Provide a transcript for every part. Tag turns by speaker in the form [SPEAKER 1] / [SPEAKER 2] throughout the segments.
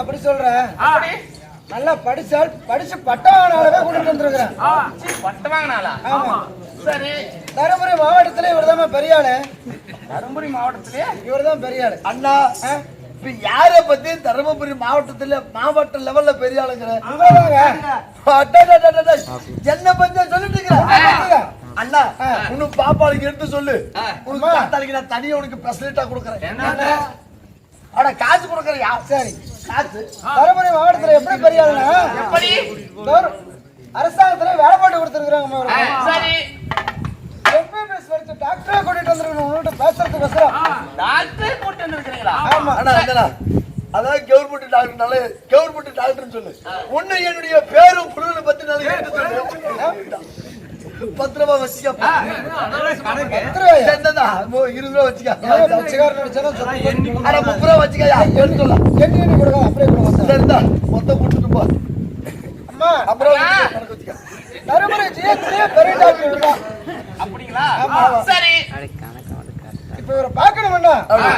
[SPEAKER 1] அப்படி சொல்ற. நல்லா படிச்சால் படிச்சு பட்டவானாலவே கொண்டு வந்திருக்கிறேன்.
[SPEAKER 2] பட்டம் வாங்கினாளா
[SPEAKER 1] ஆமா.
[SPEAKER 2] சரி.
[SPEAKER 1] தருமபுரி மாவட்டத்துல இவர் பெரிய ஆளு
[SPEAKER 2] தருமபுரி மாவட்டத்திலே?
[SPEAKER 1] இவர் தான் பெரிய ஆளு
[SPEAKER 3] அண்ணா இப்ப யார பத்தி தருமபுரி மாவட்டத்துல மாவட்ட லெவல்ல பெரிய ஆளுங்கிற. என்ன பத்தி சொல்லிட்டு இருக்கிற? அண்ணா உனக்கு பாப்பாளுக்கு எடுத்து சொல்லு. உனக்கு நான் தனியா உனக்கு பெசலிட்டா கொடுக்குறேன். அட காசு கொடுக்குறியா?
[SPEAKER 1] சரி. தருமபுரி மாவட்டத்துல எப்படி பெரிய
[SPEAKER 2] எப்படி?
[SPEAKER 1] அரசாங்கத்துல வேலை போட்டு கொடுத்துருக்காங்க டாக்டரை கூட்டிட்டு வந்துருக்கணும் உங்கள்கிட்ட பேசுறதுக்கு பேசுறோம்
[SPEAKER 2] டாக்டர் கூட்டு வந்திருக்கிறீங்களா?
[SPEAKER 1] ஆமா.
[SPEAKER 3] அண்ணா அதான் கவர்மெண்ட் டாக்டர் நல்ல கவர்மெண்ட் டாக்டர்னு சொல்லு. உன்னை என்னுடைய பேரும் புழுவை பத்தி நான் எடுத்து சொல்லு
[SPEAKER 1] பத்து ரூபாயா?
[SPEAKER 3] மோ, இருபது ரூபா வச்சுக்க. அட முப்பது ரூபா வச்சுக்கயா எடுத்து சொல்லலாம்
[SPEAKER 1] எண்ணி அப்படியே.
[SPEAKER 3] சரிதா மொத்தம் கொடுத்துட்டு போ.
[SPEAKER 1] அம்மா,
[SPEAKER 3] அப்புறம் வச்சுக்க, வச்சுக்க
[SPEAKER 1] GH லயே பெரிய டாக்டர் இவர்தான்.
[SPEAKER 2] அப்படிங்களா?
[SPEAKER 1] ஆமா.
[SPEAKER 2] சரி.
[SPEAKER 1] இப்ப இவரை பார்க்கணும்னா,
[SPEAKER 3] ஆமா.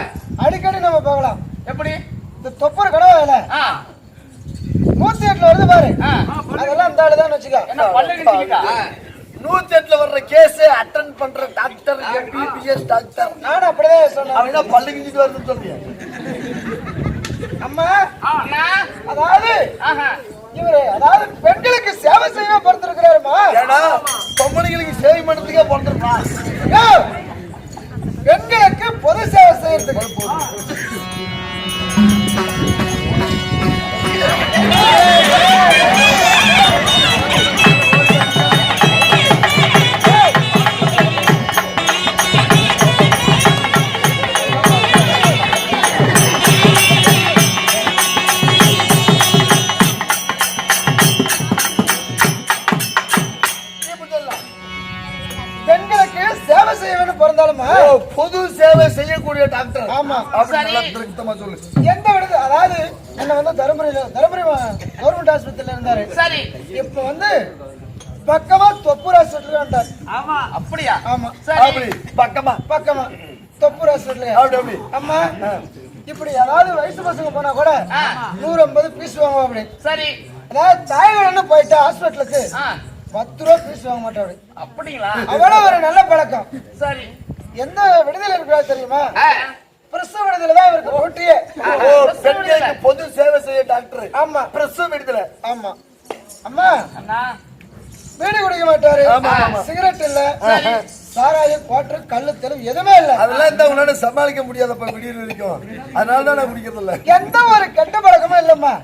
[SPEAKER 1] அடிக்கடி நம்ம பார்க்கலாம்.
[SPEAKER 2] எப்படி?
[SPEAKER 1] இந்த தொப்பர்
[SPEAKER 2] ஆ,
[SPEAKER 1] நூத்தி எட்டுல வருது பாரு. அதெல்லாம் இந்த ஆளுதான் வச்சுக்க.
[SPEAKER 3] கேஸ் அட்டன் பண்ற டாக்டர் எம்பிபிஎஸ் டாக்டர்
[SPEAKER 1] நானும் அப்படிதான் சொன்னேன்?
[SPEAKER 3] அவன் என்ன பல்லு கிஞ்சிட்டு வருதுன்னு சொல்றியா?
[SPEAKER 1] அம்மா
[SPEAKER 2] அண்ணா,
[SPEAKER 1] அதாவது. இவரு அதாவது பெண்களுக்கு சேவை செய்ய பொறுத்திருக்கிறாருமா
[SPEAKER 3] ஏன்னா பொம்பளைங்களுக்கு சேவை பண்ணதுக்கே பிறந்திருப்பான்
[SPEAKER 1] பெண்களுக்கு பொது சேவை செய்யறதுக்கு. பெண்களுக்கு
[SPEAKER 3] பொது சேவை செய்யக்கூடிய டாக்டர்.
[SPEAKER 1] ஆமா.
[SPEAKER 3] திருத்தமா சொல்லு.
[SPEAKER 1] எந்த விடுது? அதாவது என்ன வந்து தருமபுரியில தருமபுரி கவர்மெண்ட் ஆஸ்பத்திரியில இருந்தாரு.
[SPEAKER 2] சரி.
[SPEAKER 1] இப்ப வந்து பக்கமா தொப்பூர் ஹாஸ்பிட்டல் வந்தார்
[SPEAKER 2] அப்படியா?
[SPEAKER 1] ஆமா.
[SPEAKER 2] சரி.
[SPEAKER 3] அப்படி. பக்கமா.
[SPEAKER 1] பக்கமா. தொப்பூர் ஹாஸ்பிட்டல்
[SPEAKER 3] அப்படி அப்படி.
[SPEAKER 1] அம்மா இப்படி ஏதாவது வயசு பசங்க போனா கூட. நூறு ஐம்பது பீஸ் வாங்குவோம் அப்படி.
[SPEAKER 2] சரி.
[SPEAKER 1] அதாவது தாய்வரன்னு போயிட்டு ஹாஸ்பிட்டலுக்கு பத்து ரூபா பீஸ் வாங்க மாட்டேன் அப்படி
[SPEAKER 2] அப்படிங்களா?
[SPEAKER 1] அவ்வளவு ஒரு நல்ல பழக்கம்.
[SPEAKER 2] சரி.
[SPEAKER 1] எந்த விடுதலை இருக்கிறா தெரியுமா?
[SPEAKER 2] ஆ,
[SPEAKER 1] பிரசவ விடுதலை தான் இவருக்கு போட்டியே.
[SPEAKER 3] பெண்களுக்கு பொது சேவை செய்ய டாக்டர்.
[SPEAKER 1] ஆமா.
[SPEAKER 3] பிரசவ விடுதலை.
[SPEAKER 1] ஆமா. அம்மா
[SPEAKER 2] அண்ணா.
[SPEAKER 1] பீடி குடிக்க மாட்டாரு. சிகரெட் இல்ல. சாராயம் குவாட்டர் கல்லு தெளிவு எதுவுமே இல்ல.
[SPEAKER 3] அதெல்லாம் இந்த உன்னால சமாளிக்க முடியாதப்ப விடியல் வரைக்கும். அதனால தான் நான் குடிக்கிறது இல்ல
[SPEAKER 1] எந்த ஒரு கெட்ட பழக்கமும் இல்லம்மா.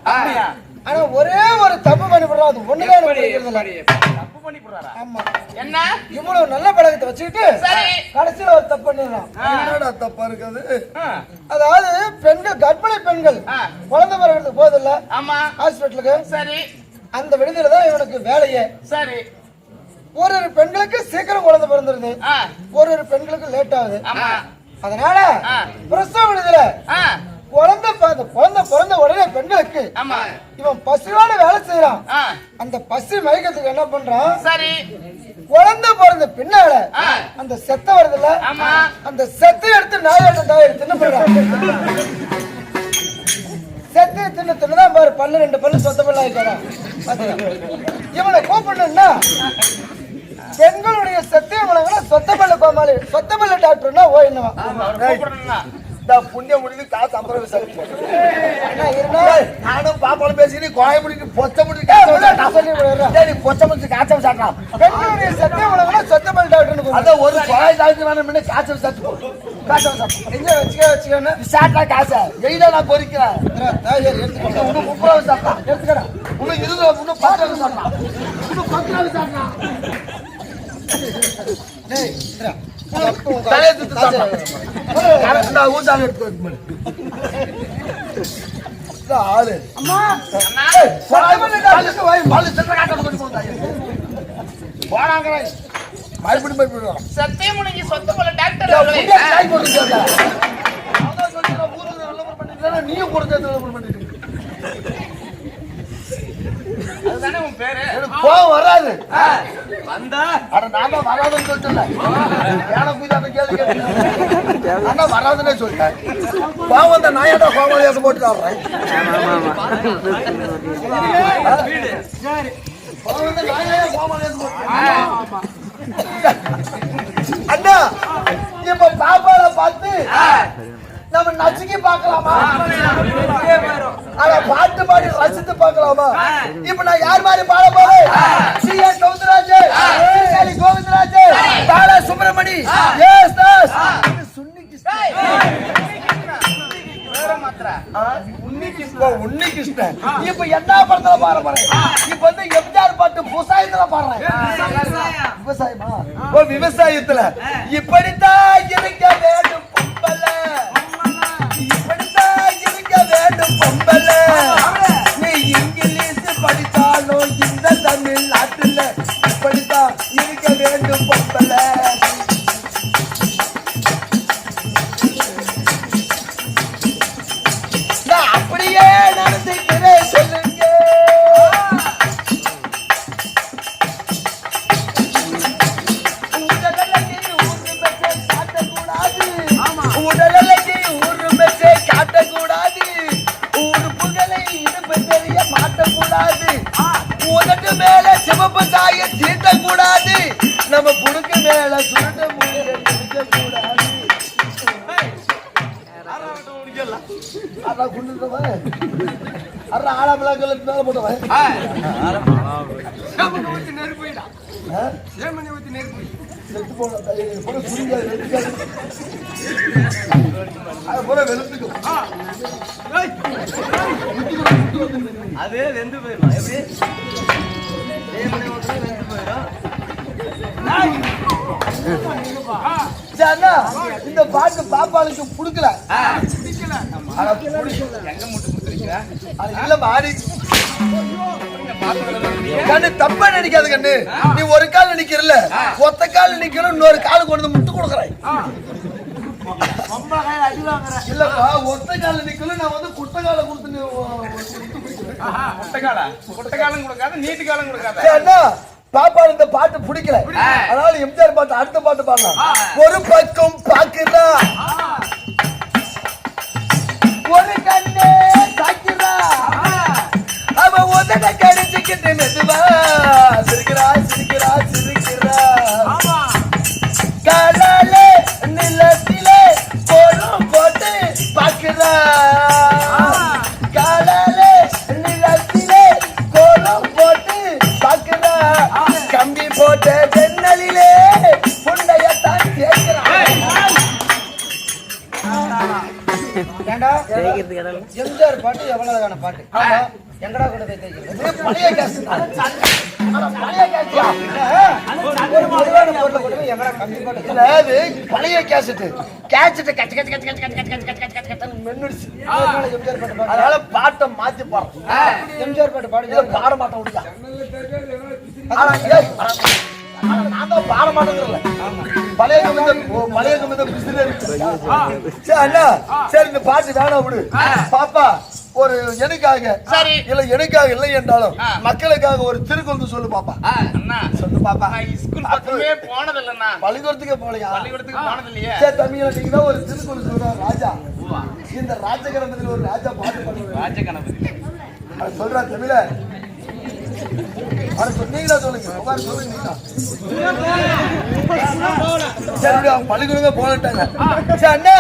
[SPEAKER 1] ஆனா ஒரே ஒரு தப்பு பண்ணி அது ஒண்ணுதான் எனக்கு பிடிக்கிறது இல்ல
[SPEAKER 2] பண்ணி போடுறாரா
[SPEAKER 1] ஆமா.
[SPEAKER 2] என்ன?
[SPEAKER 1] இவ்வளவு நல்ல பழக்கத்தை வச்சுக்கிட்டு
[SPEAKER 2] சரி.
[SPEAKER 1] கடைசியில ஒரு தப்பு பண்ணிடுறான்
[SPEAKER 3] என்னடா தப்பா இருக்காது?
[SPEAKER 1] அதாவது பெண்கள் கர்ப்பிணி பெண்கள். குழந்தை பிறகுறதுக்கு போதில்ல
[SPEAKER 2] ஆமா.
[SPEAKER 1] ஹாஸ்பிட்டலுக்கு.
[SPEAKER 2] சரி.
[SPEAKER 1] அந்த விடுதியில தான் இவனுக்கு வேலையே.
[SPEAKER 2] சரி.
[SPEAKER 1] ஒரு ஒரு பெண்களுக்கு சீக்கிரம் குழந்தை பிறந்துருது. ஒரு ஒரு பெண்களுக்கு லேட் ஆகுது.
[SPEAKER 2] ஆமா.
[SPEAKER 1] அதனால. பிரசவ விடுதல
[SPEAKER 2] ஆ,
[SPEAKER 1] குழந்தை குழந்தை பிறந்த உடனே பெண்களுக்கு இவன் பசியோட வேலை செய்யறான் அந்த பசி மயக்கத்துக்கு என்ன பண்றான்?
[SPEAKER 2] சரி.
[SPEAKER 1] குழந்தை பிறந்த பின்னால. அந்த செத்த வருதுல்ல? அந்த செத்தை எடுத்து நாயோட தாய் எடுத்து பண்றான் செத்தை தின்னு தின்னுதான் பாரு பல்லு ரெண்டு பல்லு சொத்த பல்லு ஆயிட்டாரா இவனை கூப்பிடணும்னா பெண்களுடைய சத்திய குணங்களை சொத்த பல்லு கோமாளி சொத்த பல்லு டாக்டர்னா ஓ என்னவா
[SPEAKER 2] அவர் கூப்பிடணும்னா
[SPEAKER 3] இந்த புண்ணிய முடிவு காசு
[SPEAKER 1] என்ன இருந்தா
[SPEAKER 3] நானும் பாப்பாலும் பேசி கோயம்புடிக்கு பொச்ச
[SPEAKER 1] விடுறேன்.
[SPEAKER 3] பொச்ச முடிச்சு காய்ச்சல் சாட்டான்
[SPEAKER 1] பெண்களுடைய சத்திய குணங்களை சொத்த பல்லு டாக்டர்னு கூப்பிடு.
[SPEAKER 3] அதான் ஒரு கோயில் டாக்டர் வேணும் முன்ன காய்ச்சல் விசாரிச்சு போ. காய்ச்சல் விசாரிச்சு
[SPEAKER 1] எங்க வச்சுக்க வச்சுக்கன்னு
[SPEAKER 3] விசாட்டா காசை. எயிடா நான் பொறிக்கிறேன். இன்னும் முப்பது ரூபா விசாரிட்டான்
[SPEAKER 1] எடுத்துக்கடா.
[SPEAKER 3] இன்னும் இருபது ரூபா இன்னும் பத்து ரூபா விசாரிட்டான் இன்னும் பத்து சாப்பிட்டான். ஆளு.
[SPEAKER 1] அம்மா.
[SPEAKER 3] போனாங்களே. மறுபடியும் மறுபடியும். வரோம்.
[SPEAKER 2] சத்தியமுனிக்கு சொத்து போல டாக்டர்
[SPEAKER 3] ஏன்
[SPEAKER 2] அவர்களே
[SPEAKER 3] புண்ணியம் காய்
[SPEAKER 2] தானே உன் பேரு?
[SPEAKER 3] கோவம்
[SPEAKER 2] வந்தா.
[SPEAKER 3] நான் தான் வராதுன்னு சொல்லிட்டேன் ஏன போய் தான் கேள்வி கேட்டேன். அண்ணா வராதுன்னே சொல்லிட்டேன். கோவம் வந்தா நான் ஏடா கோவம் ஏச போட்டு ஆடுறேன் அண்ணா இப்ப பாப்பால பார்த்து நம்ம நச்சுக்கி பார்க்கலாமா? அத பாட்டு பாடி ரசித்து பார்க்கலாமா இப்ப நான் யார் மாதிரி பாட போறேன் C S Soundararaj Sirkazhi Govindaraj Bala Subramani S Das சுன்னி
[SPEAKER 2] மாத்திரா
[SPEAKER 3] உன்னி கிருஷ்ணன் உன்னி கிருஷ்ணன் இப்ப என்ன படத்துல பாட போறேன் இப்ப வந்து எம்ஜிஆர் பாட்டு விவசாயத்துல பாடுறேன் விவசாயமா விவசாயத்துல இப்படித்தான் இருக்க சிவப்பு தாய தீட்ட கூடாது நம்ம புடுக்கு மேல சுருட்ட முடிய பிடிக்க கூடாது அதான் குண்டுட்டவன் அற ஆளாமலாம் கலத்து மேல போட்டவன். சேமனை ஊத்தி நெருப்பிடா. சேமனை ஊத்தி நெருப்பி. செத்து போன போல சுருங்க வெளுத்துக்காது அது போல வெளுத்துக்கும்
[SPEAKER 2] அது வெந்து போயிடலாம் எப்படி?
[SPEAKER 3] இந்த பாட்டு பாப்பாளுக்கு புடுக்கல கண்ணு தப்பா நினைக்காது கண்ணு. நீ ஒரு கால் நினைக்கிறல. ஒத்த கால் நிக்கிறோம் இன்னொரு காலுக்கு கொண்டு முட்டு கொடுக்குறாய் முட்டு கொடுக்குறேன் இல்லப்பா ஒத்த கால நிக்கணும் நான் வந்து குட்ட கால கொடுத்து முட்டு கொடுக்குறேன்.
[SPEAKER 2] கொட்டைக்கால கொட்டைக்காலம் கொடுக்காத நீட்டு காலம் கொடுக்காத
[SPEAKER 3] பாப்பா இந்த பாட்டு பிடிக்கல. அதனால எம்ஜிஆர் பாட்டு அடுத்த பாட்டு பாடலாம். ஒரு பக்கம் பாக்குறா. ஒரு கண்ணே சாக்கிறா. அவ உதட கடிச்சுக்கிட்டு
[SPEAKER 1] ஏண்டா? எம்ஜிஆர் பாட்டு எவ்வளவு அழகான பாட்டு எங்கடா கொண்டு போய் தைக்கிறது
[SPEAKER 3] பழைய கேஸ். ஆனா பழைய கேஸ்யா
[SPEAKER 1] ஒரு மதுவான பொருளை கொண்டு போய் எங்கடா கம்மி பாட்டு
[SPEAKER 3] இல்ல அது பழைய கேசட் கேசட் கச்ச கச்ச கச்ச கச்ச கச்ச கச்ச கச்ச கச்ச கச்ச மென்னுடுச்சு.
[SPEAKER 1] எம்ஜிஆர் பாட்டு பாடு.
[SPEAKER 3] அதனால பாட்டை மாத்தி பாடுறோம்
[SPEAKER 1] எம்ஜிஆர் பாட்டு பாடு.
[SPEAKER 3] பாட மாட்டேன் நான் தான் பாட மாட்டேங்கிறல பழைய பழைய பிசிறு சரி அண்ணா. சரி இந்த பாட்டு வேணாம் விடு. பாப்பா ஒரு எனக்காக
[SPEAKER 2] சரி.
[SPEAKER 3] இல்ல எனக்காக இல்லை என்றாலும் மக்களுக்காக ஒரு திருக்குறள் சொல்லு பாப்பா.
[SPEAKER 2] அண்ணா.
[SPEAKER 3] சொல்லு பாப்பா.
[SPEAKER 2] ஸ்கூல் பக்கமே போனது இல்லண்ணா
[SPEAKER 3] பள்ளிக்கூடத்துக்கே போலையா
[SPEAKER 2] பள்ளிக்கூடத்துக்கு போனது இல்லையே
[SPEAKER 3] சரி நீங்க தான் ஒரு திருக்குறள் சொல்ற ராஜா. இந்த ராஜகணபதியில் ஒரு ராஜா பாட்டு பண்ணுவேன்
[SPEAKER 2] ராஜ கணபதி
[SPEAKER 3] அது சொல்றா தமிழ நீங்களா சொல்லுங்க. உட்காரு சொல்லுங்க நீங்களா. சரி அவங்க பள்ளிக்கூடமே போனட்டாங்க சரி அண்ணா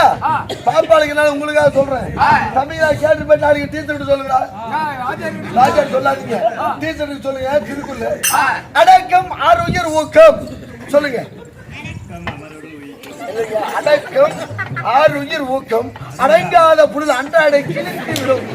[SPEAKER 3] பாப்பாளுக்கு நான் உங்களுக்காக சொல்றேன். தமிழா கேட்டு போய் நாளைக்கு டீச்சர் சொல்லுங்கடா. ராஜா சொல்லாதீங்க. டீச்சருக்கு சொல்லுங்க திருக்குறள். அடக்கம் ஆரோக்கியர் ஊக்கம். சொல்லுங்க. அடக்கம் ஆறு உயிர் ஊக்கம். அடங்காத புனித அன்றாடை கிழித்து விடும்.